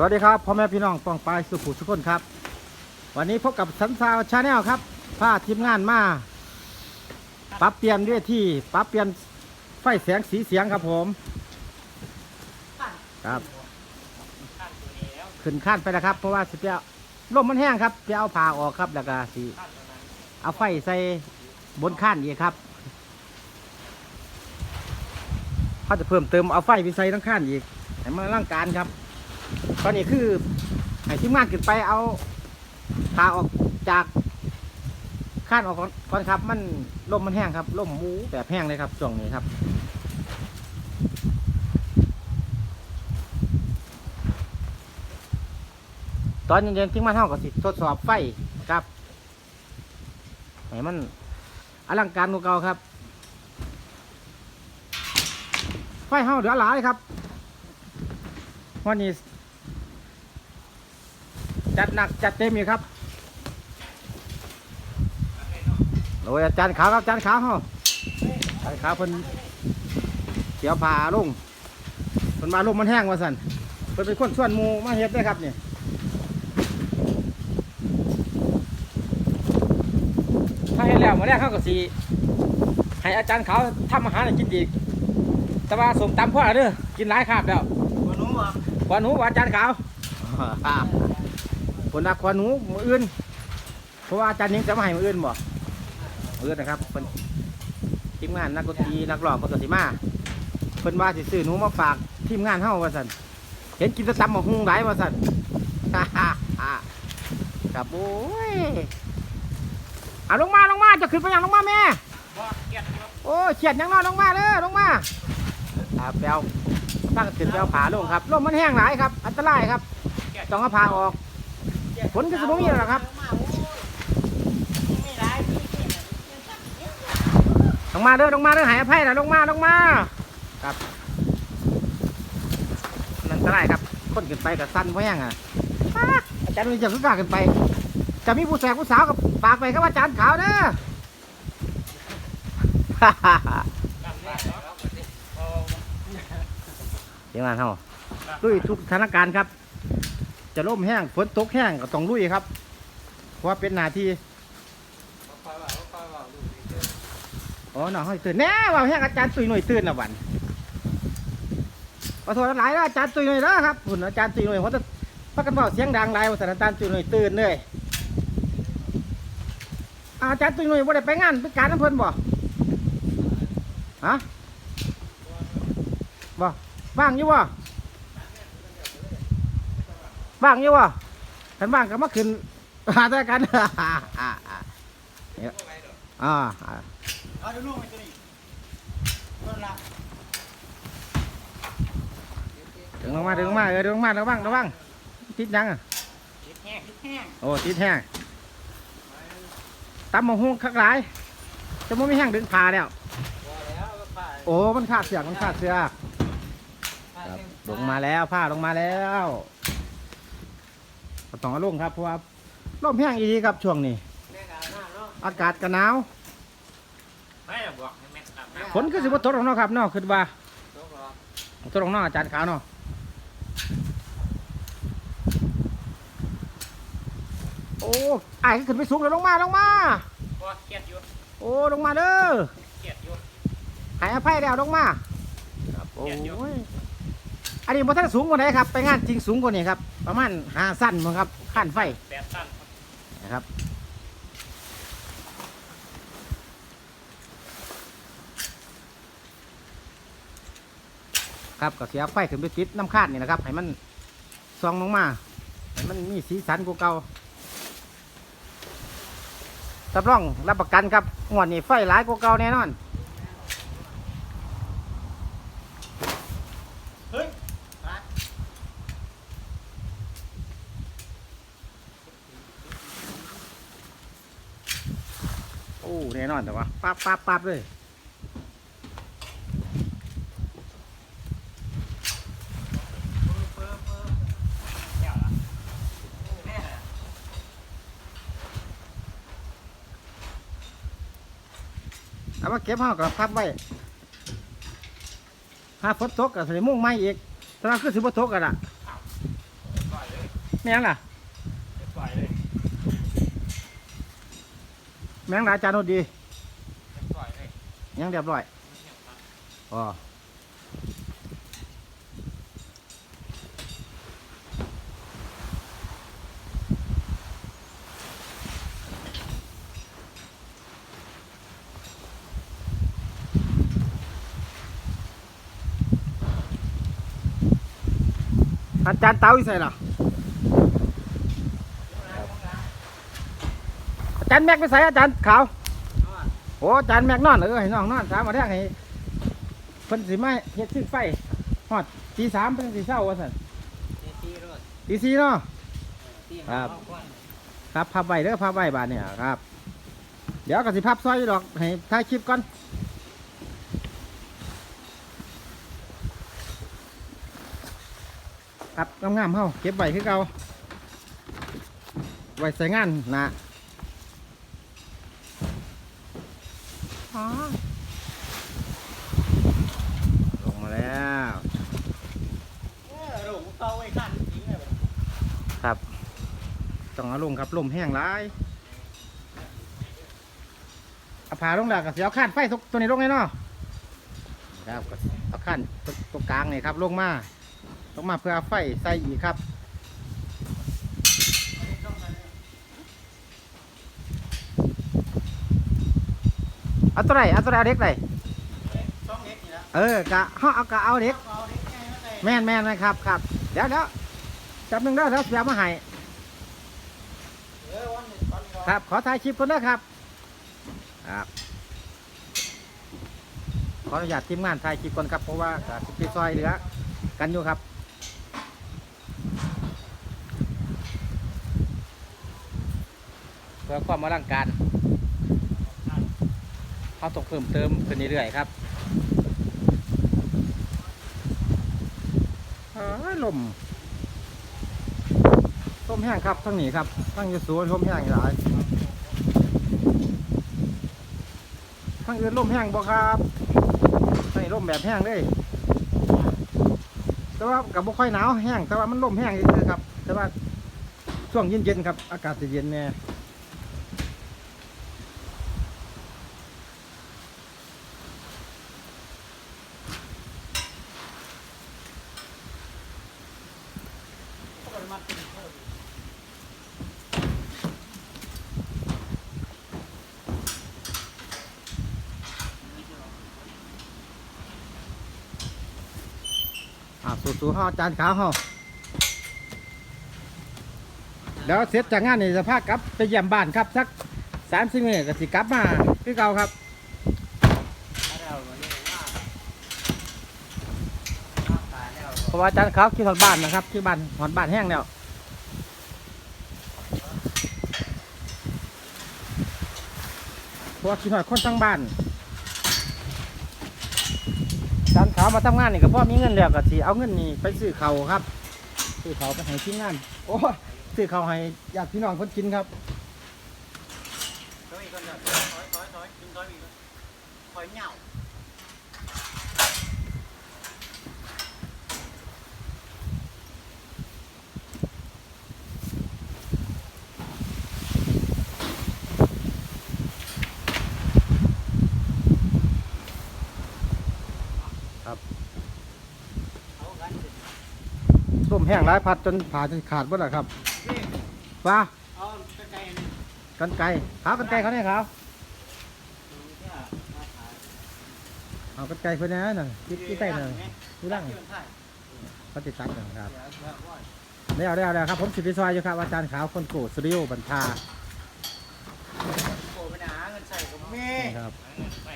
สวัสดีครับพ่อแม่พี่น้องป้องปายสุขุสุขคนครับ วันนี้พบกับสันซาวชาแนลครับพาทีมงานมาปรับเปลี่ยนเวทีปรับเปลี่ยนไฟแสงสีเสียงครับผม ครับขึ้นขั้นไปแล้วครับ เพราะว่าสิเปียลมมันแห้งครับไปเอาผ่าออกครับแล้วก็สิเอาไฟใส่บนขั้นอีกครับเขาจะเพิ่มเติมเอาไฟไปใส่ทั้งขั้นอีกให้มันร่างการครับ ตอนนี้คือให้ทีมงานขึ้นไปเอาขาออกจากข้านออกก่อนครับ มันลมมันแห้งครับลมหมูแบบแห้งเลยครับช่วงนี้ครับตอนเย็นๆทีมงานเท่ากับสิทดสอบไฟครับให้มันอลังการกว่าเก่าครับ ไฟเฮาเหลือดหลายครับวันนี้ หนักจัดเต็มอยู่ครับโดยอาจารย์ขาวครับอาจารย์ขาวเฮาอาจารย์ขาวเพิ่นเสียวผ่าลงเพิ่นมาลงมันแห้งว่าสั่นเพิ่นเป็นคนส่วนหมูมาเฮ็ดได้อครับเนี่ยถ้าเฮ็ดแล้วมาแรกเขาก็สีให้อาจารย์ขาวทำอาหารให้กินอีกแต่ว่าสมตำพ่อเด้อกินหลายคาบแล้ววันนู้นวะขวาหนูว่าอาจารย์ขาว ผลนักขวานูมืออื่น เพราะว่าอาจารย์นิ้งจะมาให้มืออื่นบ่มืออื่นนะครับเป็นทีมงานนักดนตรีนักร้องคนสิมาเพิ่นว่าสิซื้อหนูมาฝากทีมงานเฮาว่าซั่นเห็นกินตะตำหมกฮุงหลายว่าซั่นครับโอ้ยเอาลงมาลงมาจะขึ้นไปยังลงมาแม่โอ้ยเฉียดยังนอนลงมาเด้อลงมาแปลวตั้งขึ้นแปลวผาลงครับลมมันแห้งหลายครับ อันตรายครับต้องเอาผาออก ฝนก็จะบ่มีแล้วล่ะครับลงมาเด้อลงมาเด้อหายอภัยนะลงมาลงมาครับนั่นก็ได้ครับคนขึ้นไปกับสั้นเพราะยังอะอาจารย์มีจะขึ้นกล้าขึ้นไป จะมีผู้แสกผู้สาวกับฝากไปครับอาจารย์ขาวเด้อเดี๋ยวงานเฮาลุยทุกสถานการณ์ครับ จะล่มแห้งฝนตกแห้งก็ต้องลุยครับ เพราะว่าเป็นหน้าที่อ๋อหน่อยตื่นแน่ว่าแห้งอาจารย์ตุยหน่วยตื่นละวันขอโทษหลายแล้วอาจารย์ตุยหน่วยแล้วครับหุ่นอาจารย์ตุยหน่วยเขาจะพักกันเบอกเสียงดังไรว่าสถานอาจารย์ตุยหน่วยตื่นเลยอาวอาจารย์ตุยหน่วยบ่ได้ไปงานไปการน้ำเพลินบ่ฮะบ่ว่างอยู่บ่ ว่างอยู่บ่ขันว่างก็มาขึ้นหาแต่กันเนี่ยอ่าอ่าเอาเดี๋ยวลูกไปตัวนี้ต้นละดึงลงมาดึงลงมาเออดึงลงมาระวังระวังติดยังอะติดแห้งติดแห้งโอ้ติดแห้งตำมะฮุ่งคักหลายจะไม่มีแห้งดึงผ่าแล้วพอแล้วก็ผ่าโอ้มันขาดเสือกมันขาดเสือกผ่าครับเต็มลงมาแล้วผ้าลงมาแล้ว ก็ต้องเอาลงครับเพราะว่าลมแห้งอีกครับช่วงนี้แม่กาหน้าเนาะอากาศก็หนาวไม่ได้บอกให้แม่กาหน้าฝนก็สิบ่ตกหรอกเนาะครับเนาะคือว่าตกหรอตกหรอกเนาะอาจารย์ขาวเนาะโอ้ไอ้ายขึ้นไปสูงเลยลงมาลงมาบ่เกียดอยู่โอ้ลงมาเด้อเกียดอยู่ใหายอภัยแล้วลงมาครับโอ้เกียดอยู่ยอันนี้บ่ทันสูงกว่าไหนครับ ไปงานจริงสูงกว่านี้ครับ ประมาณหาสั้นมั้งครับขั้นไฟแปดตันนะครับครับก็เสียไฟขึ้นไปติดน้ำคาดนี่นะครับให้มันซองลงมาให้มันมีสีสันกว่าเก่ารับรองรับประกันครับงวดนี้ไฟหลายกว่าเก่าแน่นอน เฮ้ยมา โอ้แน่นอนแต่ว่าปั๊บปั๊บปั๊บเลยเปิดเปิดเดี๋ยวละแม่เอามาเก็บห้องกับพับไว้หาฝนตกกับใส่มุ่งไม้อีกตอนนั้นคือสิบตกกันละก็แม่งล่ะ เรียบร้อยเลย แม่งล่ะอาจารย์โนดีเรียบร้อยเลยยังเรียบร้อยอ๋ออาจารย์เต้าอีใส่ล่ะอ จารย์แม็กไปใส่อาจารย์ขาวโอ้อาจารย์แม็กนอนเออให้น้องนอนสามมาแรกให้เพิ่นสิมาเฮ็ดซึ่งไฟฮอดตีสามเพิ่นสิเช้าว่าซั่นตีรถตีสี่เนาะครับครับพับไว้เด้อพับไว้บาดเนี่ยครับ เดี๋ยวก็สิพับซอยดอกให้ถ่ายคลิปก่อนครับงามๆเฮาเก็บไว้คือเก่าไว้ใส่งานนะอ๋อ ลงมาแล้วเออหลงเตาไว้ขั้นจริงเลยครับ ต้องเอาลงครับลมแห้งร้ายเอาผ่าลงแล้วก็เสียเอาข้านไฟตัวตัวนี้ลงเลยเนาะครับก็เอาข้านตัวตัวกลางนี่ครับลงมาลงมาเพื่อเอาไฟใส่อีกครับ เอาตัวไหนเอาตัวไหนเอาเด็กไหนช่องเล็กนี่ละเออกะเฮาเอากะเอาเด็กเอาเล็กแม่นแม่นนะครับครับเดี๋ยวเดี๋ยวจับหนึ่งเด้อแล้วเสียมาให้เออวันนี้วันนี้ครับขอถ่ายคลิปคนเด้อครับครับขออนุญาตทีมงานถ่ายคลิปก่อนครับเพราะว่าก็สิไปซอยเหลือกันอยู่ครับเพื่อความอลังการ เขาต้องเพิ่มเติมขึ้นเรื่อยๆครับอ้ยลมลมแห้งครับทั้งนี้ครับทั้งยูสูลมแห้งหลายทั้งอื่นลมแห้งบ่ครับทั้งนี้ลมแบบแห้งเลยแต่ว่ากับบ่ค่อยหนาวแห้งแต่ว่ามันลมแห้งเลยครับ แต่ว่าช่วงเย็นๆครับอากาศจะเย็นแน่ สู้ๆห่อจานขาวห่อแล้วเสร็จจากงานนี่จะพากลับไปเยี่ยมบ้านครับสักสามสิบเมตรก็สิกลับมาคือเก่าครับเพราะว่าจานขาวคิดหอดบ้านนะครับที่บ้านหอดบ้านแห้งแล้วเพราะว่าคิดหอดคนทั้งบ้าน จานขาวมาทำงานนี่ก็พ่อมีเงินแล้วก็สิเอาเงินนี่ไปซื้อเขาวครับซื้อเขาวไปให้ทีมงานโอ้ยซื้อเขาวให้ญาติพี่น้องคนกินครับถอยก่อนเลยถอยถอยถอยกินถอยอีกแล้วถอยเหงา ครับ เอากันสิ ร่ม แห้งหลายพัดจนผ่าจนขาดหมดแล้วครับนี่ฟ้าเอากระจายนี่กันไก่ขาวกันไก่เขาเนี่ยขาวดูเนี่ยมาขายเอากันไก่เพื่อนนะน่ะคิดคิดใต้น่ะนี่ดูดังเชื่อใช่เขาติดตัดนะครับเดี๋ยวเดี๋ยวว่าได้เอาได้เอาได้ครับผมสิพิซอยอยู่ครับอาจารย์ขาวคนโกสตูดิโอบันทาโกไปหาเงินใส่กับแม่นี่ครับไป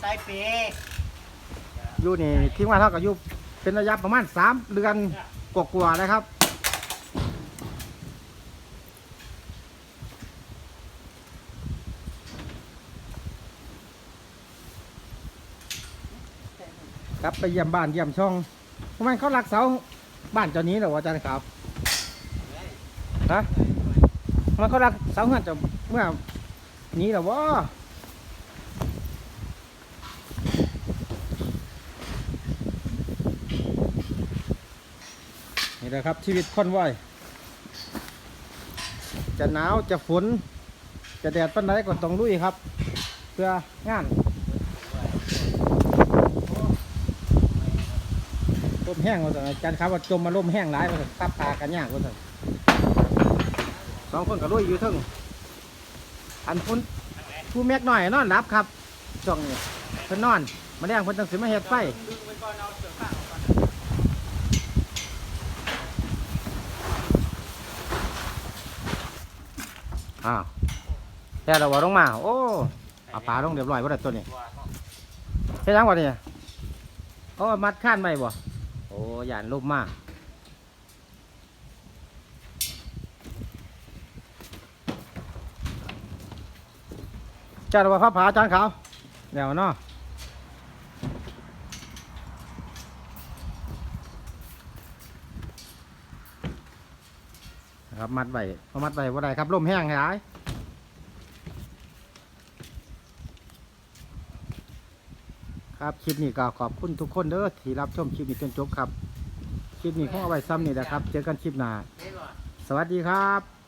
ใส่เปย์อยู่นี่ทิ้งว่าเท่ากับอยู่ เป็นระยะประมาณสามเดือนกว่าๆนะครับ ครับไปเยี่ยมบ้านเยี่ยมช่องทำไมเขารักเสาบ้านเจ้านี้เหรอวะอาจารย์ขาวฮะทำไมเขารักเสาเงินจะเมื่อนี้เหรอวะ แหละครับ ชีวิตคนว่ายจะหนาวจะฝน จะแดดปันไหนก็ต้องลุยครับ เพื่องานลมแห้งว่าสั่นจารครับว่าจมมาลมแห้งหลายว่าสั่นตับปลากันยากว่าสั่นสองคนก็ลุยอยู่เทึงอันพุ่นผู้แม็กหน่อยนอนรับครับช่วงนี้เพิ่นนอนมาแรงเพิ่นต้งสิมาเฮ็ดไฟ ดึงไปก่ อ้างออกก่อนอ้าวแต่เราว่าลงมา โอ้เอาปลาลงเรียบร้อยว่าตัวนี้ตัวเนาะใช่ยังวะเนี่ยโอ้มัดข้านไปบ่โอ้ยานลมมากจ้าเราว่าพระผาจานขาวเดี๋ยวเนาะ นะครับ มัดไว้พอมัดไว้ว่าไรครับร่มแห้งหลายครับคลิปนี้ก็ขอบคุณทุกคนเด้อที่รับชมคลิปนี้จนจบครับ คลิปนี้คงเอาไว้ซ้ำนี่นะครับ เจอกันคลิปหน้าสวัสดีครับ